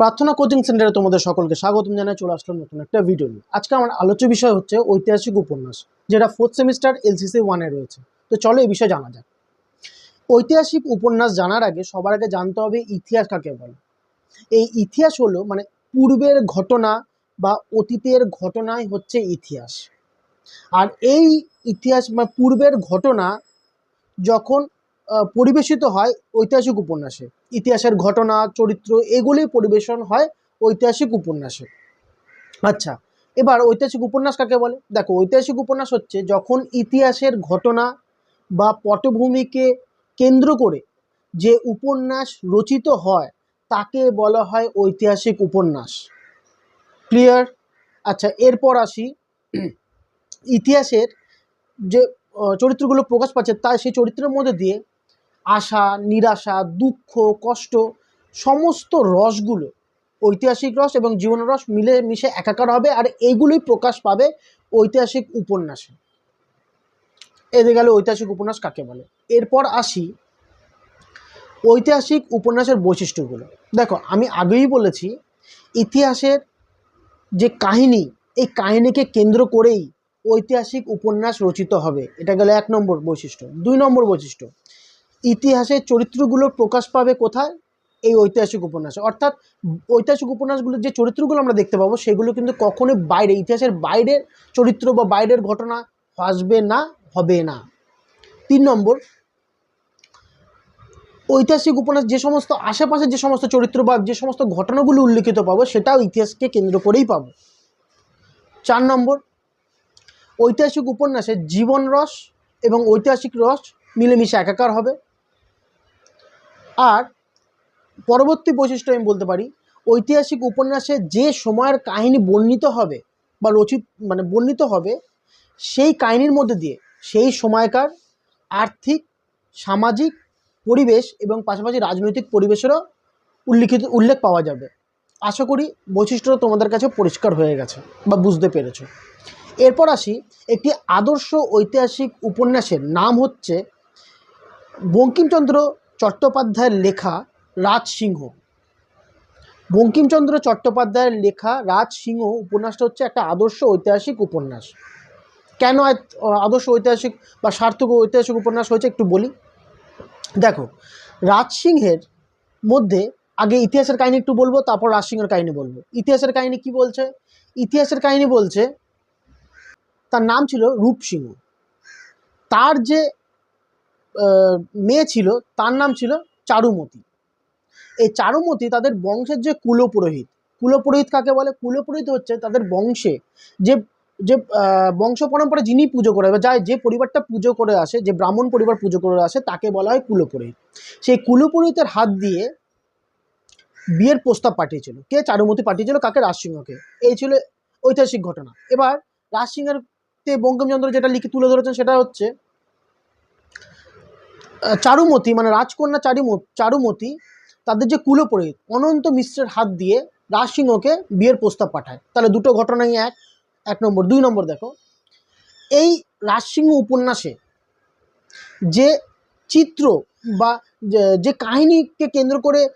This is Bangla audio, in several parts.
প্রার্থনা কোচিং সেন্টারে তোমাদের সকলকে স্বাগতম জানাই, চলে আসলাম নতুন একটা ভিডিও নিয়ে। আজকে আমার আলোচ্য বিষয় হচ্ছে ঐতিহাসিক উপন্যাস, যেটা ফোর্থ সেমিস্টার এলসিসি ওয়ানে রয়েছে। তো চলো এই বিষয়ে জানা যাক। ঐতিহাসিক উপন্যাস জানার আগে সবার আগে জানতে হবে ইতিহাস কাকে বলে। এই ইতিহাস হলো মানে পূর্বের ঘটনা বা অতীতের ঘটনাই হচ্ছে ইতিহাস। আর এই ইতিহাস মানে পূর্বের ঘটনা যখন পরিবেশিত হয় ঐতিহাসিক উপন্যাসে। ইতিহাসের ঘটনা, চরিত্র এগুলি পরিবেশন হয় ঐতিহাসিক উপন্যাসে। আচ্ছা এবার ঐতিহাসিক উপন্যাস কাকে বলে? দেখো, ঐতিহাসিক উপন্যাস হচ্ছে যখন ইতিহাসের ঘটনা বা পটভূমিকে কেন্দ্র করে যে উপন্যাস রচিত হয়, তাকে বলা হয় ঐতিহাসিক উপন্যাস। ক্লিয়ার আচ্ছা এরপর আসি। ইতিহাসের যে চরিত্রগুলো প্রকাশ পাচ্ছে, তাই সেই চরিত্রের মধ্যে দিয়ে আশা, নিরাশা, দুঃখ, কষ্ট, সমস্ত রসগুলো, ঐতিহাসিক রস এবং জীবন রস মিলে মিশে একাকার হবে আর এইগুলোই প্রকাশ পাবে ঐতিহাসিক উপন্যাসে। এতে গেল ঐতিহাসিক উপন্যাস কাকে বলে? এরপর আসি ঐতিহাসিক উপন্যাসের বৈশিষ্ট্যগুলো। দেখো, আমি আগেই বলেছি, ইতিহাসের যে কাহিনী, এই কাহিনীকে কেন্দ্র করেই ঐতিহাসিক উপন্যাস রচিত হবে। এটা গেল এক নম্বর বৈশিষ্ট্য। দুই নম্বর বৈশিষ্ট্য ইতিহাসের চরিত্রগুলো প্রকাশ পাবে কোথায়? এই ঐতিহাসিক উপন্যাসে। অর্থাৎ ঐতিহাসিক উপন্যাসগুলোর যে চরিত্রগুলো আমরা দেখতে পাবো, সেগুলো কিন্তু কখনোই বাইরে, ইতিহাসের বাইরের চরিত্র বা বাইরের ঘটনা আসবে না, হবে না। তিন নম্বর, ঐতিহাসিক উপন্যাস যে সমস্ত আশেপাশে যে সমস্ত চরিত্র বা যে সমস্ত ঘটনাগুলো উল্লিখিত পাবো, সেটাও ইতিহাসকে কেন্দ্র করেই পাবো। চার নম্বর, ঐতিহাসিক উপন্যাসে জীবন রস এবং ঐতিহাসিক রস মিলেমিশে একাকার হবে। আর পরবর্তী বৈশিষ্ট্য আমি বলতে পারি, ঐতিহাসিক উপন্যাসে যে সময়ের কাহিনী বর্ণিত হবে বা রচিত মানে বর্ণিত হবে, সেই কাহিনীর মধ্যে দিয়ে সেই সময়কার আর্থিক, সামাজিক পরিবেশ এবং পাশাপাশি রাজনৈতিক পরিবেশেরও উল্লিখিত, উল্লেখ পাওয়া যাবে। আশা করি বৈশিষ্ট্যটা তোমাদের কাছে পরিষ্কার হয়ে গেছে বা বুঝতে পেরেছ। এরপর আসি, একটি আদর্শ ঐতিহাসিক উপন্যাসের নাম হচ্ছে বঙ্কিমচন্দ্র চট্টোপাধ্যায়ের লেখা রাজসিংহ। বঙ্কিমচন্দ্র চট্টোপাধ্যায়ের লেখা রাজসিংহ উপন্যাসটা হচ্ছে একটা আদর্শ ঐতিহাসিক উপন্যাস। কেন আদর্শ ঐতিহাসিক বা সার্থক ঐতিহাসিক উপন্যাস হয়েছে একটু বলি। দেখো, রাজসিংহের মধ্যে, আগে ইতিহাসের কাহিনী একটু বলব, তারপর রাজসিংহের কাহিনী বলব। ইতিহাসের কাহিনী কি বলছে? ইতিহাসের কাহিনী বলছে, তার নাম ছিল রূপসিংহ। তার যে মেয়ে ছিল, তার নাম ছিল চারুমতি। এই চারুমতি তাদের বংশের যে কুলপুরোহিত কুলপুরোহিত কাকে বলে? কুলপুরোহিত হচ্ছে তাদের বংশে যে যে বংশ পরম্পরা যিনি পুজো করে, বা যায় যে পরিবারটা পুজো করে আসে, যে ব্রাহ্মণ পরিবার পুজো করে আসে, তাকে বলা হয় কুলপুরোহিত। সেই কুলপুরোহিতের হাত দিয়ে বিয়ের প্রস্তাব পাঠিয়েছিল। কে চারুমতি পাঠিয়েছিল? কাকে? রাজসিংহকে। এই ছিল ঐতিহাসিক ঘটনা। এবার রাজসিংহের বঙ্কিমচন্দ্র যেটা লিখে তুলে ধরেছেন সেটা হচ্ছে চারুমতি মানে রাজকন্যা চারুমতি চারুমতি, তাদের যে কুলপুরোহিত অনন্ত মিশ্রের হাত দিয়ে রাজসিংহকে বিয়ের প্রস্তাব পাঠায়। তাহলে দুটো ঘটনাই এক এক নম্বর, দুই নম্বর দেখো। এই রাজসিংহ উপন্যাসে যে চিত্র বা যে- কাহিনীকে কেন্দ্র করে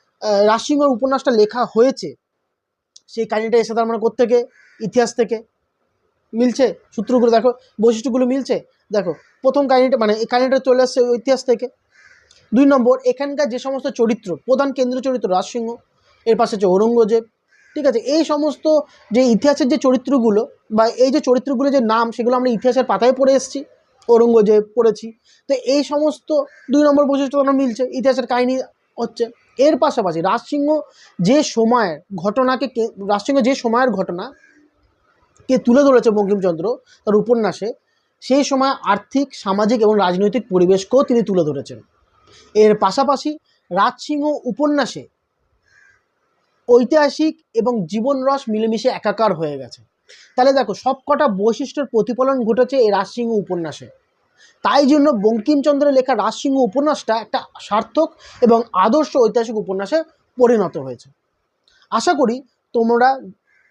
রাজসিংহর উপন্যাসটা লেখা হয়েছে, সেই কাহিনীটা এসে তার মানে কোত্থেকে? ইতিহাস থেকে। মিলছে? সূত্রগুলো দেখো, বৈশিষ্ট্যগুলো মিলছে? দেখো, প্রথম কাহিনীটা মানে এই কাহিনীটা চলে আসছে ইতিহাস থেকে। দুই নম্বর, এখানকার যে সমস্ত চরিত্র, প্রধান কেন্দ্রীয় চরিত্র রাজসিংহ, এর পাশে হচ্ছে ঔরঙ্গজেব, ঠিক আছে? এই সমস্ত যে ইতিহাসের যে চরিত্রগুলো বা এই যে চরিত্রগুলো যে নাম, সেগুলো আমরা ইতিহাসের পাতায় পড়ে এসেছি, ঔরঙ্গজেব পড়েছি। তো এই সমস্ত দুই নম্বর বৈশিষ্ট্য মিলছে, ইতিহাসের কাহিনী হচ্ছে। এর পাশাপাশি রাজসিংহ যে সময়ের ঘটনাকে রাজসিংহ যে সময়ের ঘটনা কে তুলে ধরেছে বঙ্কিমচন্দ্র তার উপন্যাসে সেই সময় আর্থিক, সামাজিক এবং রাজনৈতিক পরিবেশকেও তিনি তুলে ধরেছেন। এর পাশাপাশি রাজসিংহ উপন্যাসে ঐতিহাসিক এবং জীবন রস মিলেমিশে একাকার হয়ে গেছে। তাহলে দেখো, সবকটা বৈশিষ্ট্যের প্রতিফলন ঘটেছে এই রাজসিংহ উপন্যাসে। তাই জন্য বঙ্কিমচন্দ্রের লেখা রাজসিংহ উপন্যাসটা একটা সার্থক এবং আদর্শ ঐতিহাসিক উপন্যাসে পরিণত হয়েছে। আশা করি তোমরা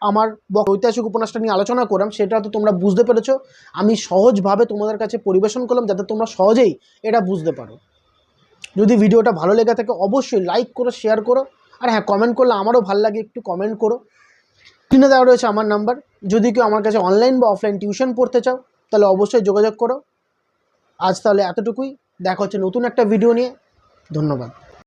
আমার ঐতিহাসিক উপন্যাসটা নিয়ে আলোচনা করলাম সেটা তো তোমরা বুঝতে পেরেছ। আমি সহজভাবে তোমাদের কাছে পরিবেশন করলাম যাতে তোমরা সহজেই এটা বুঝতে পারো। যদি ভিডিওটা ভালো লেগে থাকে, অবশ্যই লাইক করো শেয়ার করো, আর হ্যাঁ কমেন্ট করলে আমারও ভালো লাগে, একটু কমেন্ট করো। স্ক্রিনে দেওয়া রয়েছে আমার নাম্বার যদি কেউ আমার কাছে অনলাইন বা অফলাইন টিউশন পড়তে চাও, তাহলে অবশ্যই যোগাযোগ করো। আজ তাহলে এতটুকুই। দেখা হচ্ছে নতুন একটা ভিডিও নিয়ে। ধন্যবাদ।